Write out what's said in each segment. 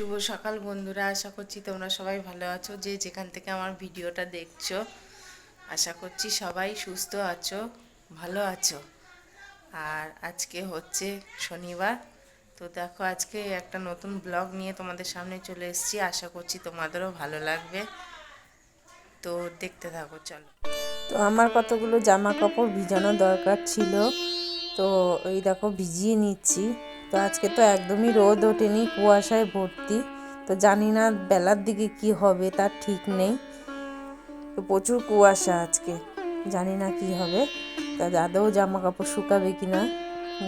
শুভ সকাল বন্ধুরা। আশা করছি তোমরা সবাই ভালো আছো। যে যেখান থেকে আমার ভিডিওটা দেখছ, আশা করছি সবাই সুস্থ আছো, ভালো আছো। আর আজকে হচ্ছে শনিবার। তো দেখো, আজকে একটা নতুন ব্লগ নিয়ে তোমাদের সামনে চলে এসেছি। আশা করছি তোমাদেরও ভালো লাগবে। তো দেখতে থাকো, চলো। তো আমার কতগুলো জামা কাপড় ভিজানো দরকার ছিল। তো এই দেখো, ভিজিয়ে নিচ্ছি। তো আজকে তো একদমই রোদ ওঠেনি কুয়াশায় ভর্তি। তো জানি না বেলার দিকে কি হবে তার ঠিক নেই। তো প্রচুর কুয়াশা আজকে জানি না কি হবে। তা আদৌ জামা কাপড় শুকাবে কি না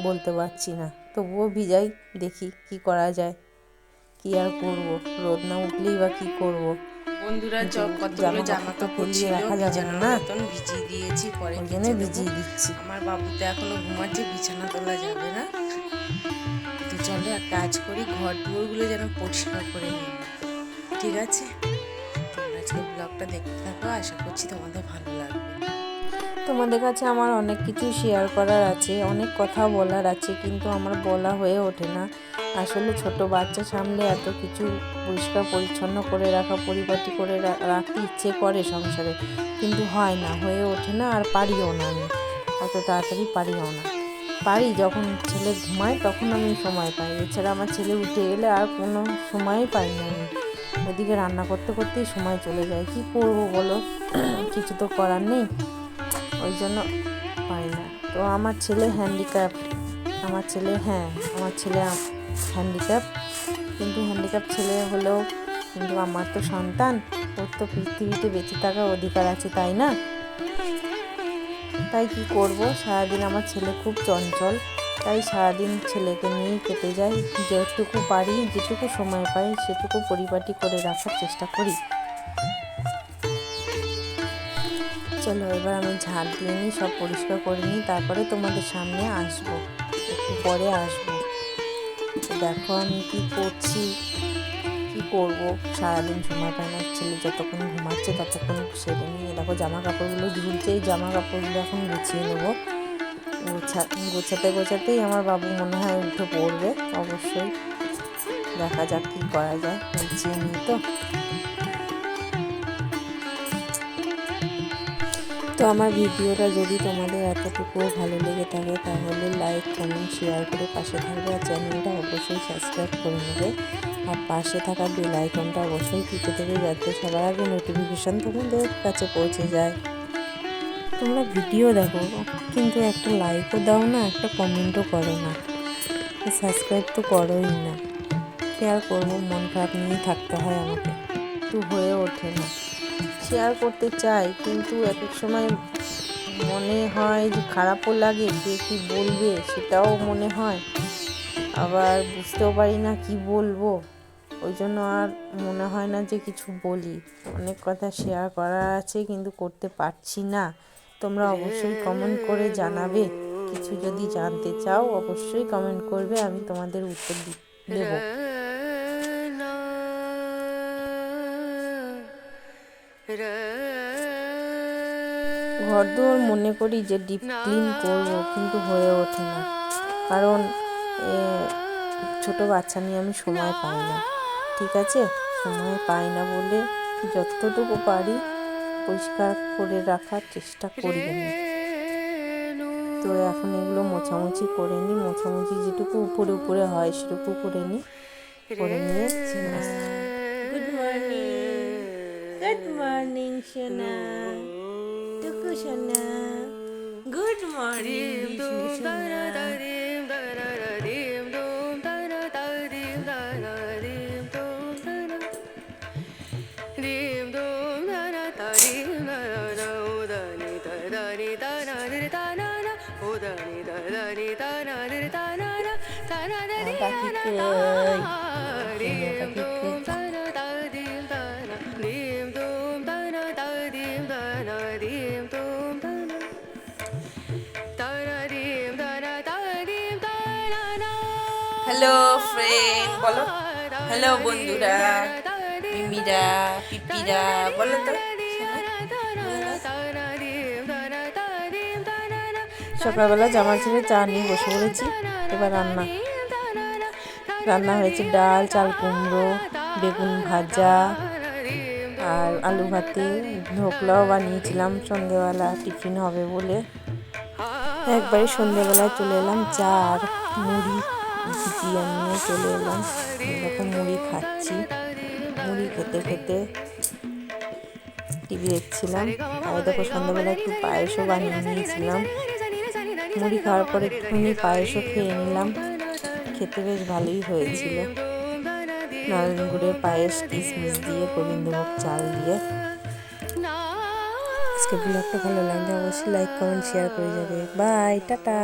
বলতে পারছি না। তবুও ভিজাই দেখি কি করা যায় কি আর করব? রোদ না উঠলেই বা কি করব? বন্ধুরা কতগুলো জামা কাপড় ছিল রাখা যাবে না। মতন ভিজিয়ে দিয়েছি পরে জন্য ভিজিয়ে দিচ্ছি। আমার বাবু তো এখনও ঘুমাচ্ছে বিছানা তোলা যাবে না। চলো এক কাজ করি, ঘর দুয়ারগুলো যেন পরিষ্কার করে নিই। ঠিক আছে? তোমরা আজকে ব্লগটা দেখতে থাকো, আশা করছি তোমাদের ভালো লাগবে। তোমাদের কাছে আমার অনেক কিছু শেয়ার করার আছে, অনেক কথা বলার আছে, কিন্তু আমার বলা হয়ে ওঠে না। আসলে ছোট বাচ্চা সামলে এত কিছু পরিষ্কার পরিচ্ছন্ন করে রাখা, পরিপাটি করে রাখতে ইচ্ছে করে সংসারে। কিন্তু হয় না, হয়ে ওঠে না আর পারিও না আমি। অত তাড়াতাড়ি পারিও না। পারি, যখন ছেলে ঘুমায় তখন আমি সময় পাই। এছাড়া আমার ছেলে উঠে এলে আর কোনো সময়ই পাই না আমি। ওদিকে রান্না করতে করতেই সময় চলে যায়। কি করব বলো? কিছু তো করার নেই। ওই জন্য পারি না। তো আমার ছেলে হ্যান্ডিক্যাপ আমার ছেলে হ্যাঁ আমার ছেলে হ্যান্ডিক্যাপ কিন্তু হ্যান্ডিক্যাপ ছেলে হলেও, কিন্তু আমার তো সন্তান। ওর তো পৃথিবীতে বেঁচে থাকার অধিকার আছে, তাই না? তাই কি করব? সারাদিন আমার ছেলে খুব চঞ্চল, তাই সারাদিন ছেলেকে নিয়ে কেটে যায় যেটুকু পারি, যেটুকু সময় পাই, সেটুকু পরিপাটি করে রাখার চেষ্টা করি। চলো, এবার আমি ঝাড় দিয়ে নিই, সব পরিষ্কার করে নিই, তারপরে তোমাদের সামনে আসব। একটু পরে আসব। দেখো আমি কি করছি। করব। সারাদিন সময় পায় না, ছেলে যতক্ষণ ঘুমাচ্ছে ততক্ষণ সেরে নিয়ে দেখো জামা কাপড়গুলো ঝুলছে জামা কাপড়গুলো এখন গুছিয়ে নেব। গোছা, গোছাতে গোছাতেই আমার বাবু মনে হয় উঠে পড়বে, অবশ্যই। দেখা যাক কী করা যায়, গুছিয়ে নিই তো। তো আমার ভিডিওটা যদি তোমাদের এতটুকুও ভালো লেগে থাকে, তাহলে লাইক কমেন্ট শেয়ার করে পাশে থাকবে আর চ্যানেলটা অবশ্যই সাবস্ক্রাইব করে নেবে। আর পাশে থাকা বেল আইকনটা অবশ্যই টিপে দেবে যাতে সবার আগে নোটিফিকেশান তোমাদের কাছে পৌঁছে যায়। তোমরা ভিডিও দেখো, কিন্তু একটা লাইকও দাও না, একটা কমেন্টও করো না। সাবস্ক্রাইব তো করোই না। কি আর করব? মন খারাপ নিয়েই থাকতে হয় আমাকে। একটু হয়ে ওঠে না। শেয়ার করতে চাই, কিন্তু এক এক সময় মনে হয় যে খারাপও লাগে, কে কী বলবে সেটাও মনে হয়। আবার বুঝতেও পারি না কি বলব। ওই জন্য আর মনে হয় না যে কিছু বলি। অনেক কথা শেয়ার করার আছে, কিন্তু করতে পারছি না। তোমরা অবশ্যই কমেন্ট করে জানাবে। কিছু যদি জানতে চাও, অবশ্যই কমেন্ট করবে, আমি তোমাদের উত্তর দেবো। ঘর দুয়ার মনে করি যে ডিপ ক্লিন করব কিন্তু হয়ে ওঠে না। কারণ ছোট বাচ্চা নিয়ে আমি সময় পাই না। ঠিক আছে? সময় পাই না বলে যতটুকু পারি পরিষ্কার করে রাখার চেষ্টা করি আমি। তো এখন এগুলো মোছামুছি করে নিই। মোছামুছি যেটুকু উপরে উপরে হয় সেটুকু করে নিই। করে নিয়ে গুড মর্নিং গুড মর্নিং সোনা টুকু সোনা গুড মর্নিং সোনা আমার পাখি কই আমার পাখি কই হ্যালো ফ্রেন্ড বলো হ্যালো বন্ধুরা মিমিরা পিপিরা বলো তো সকালবেলা জামা ছেড়ে চা নিয়ে বসে পড়েছি। এবার রান্না। রান্না হয়েছে ডাল, চাল কুমড়ো, বেগুন ভাজা, আর আলু ভাতে ঢোকলাও বানিয়েছিলাম। সন্ধেবেলা টিফিন হবে বলে। একবারে সন্ধেবেলায় চলে এলাম চা আর মুড়ি। দিয়ে নিয়ে চলে এলাম এরকম মুড়ি খাচ্ছি। মুড়ি খেতে খেতে টিভি দেখছিলাম। আর দেখো সন্ধ্যাবেলা একটু পায়েসও বানিয়ে নিয়েছিলাম। মুড়ি খাওয়ার পরে একটুখানি পায়েসও খেয়ে নিলাম। খেতে বেশ ভালোই হয়েছিল। নারায়ণ গুড়ের পায়েস, কিশমিশ দিয়ে, গোবিন্দভোগ চাল দিয়ে। আজকে ব্লগটা ভালো লাগলে অবশ্যই লাইক কমেন্ট শেয়ার করে যাবে। Bye tata.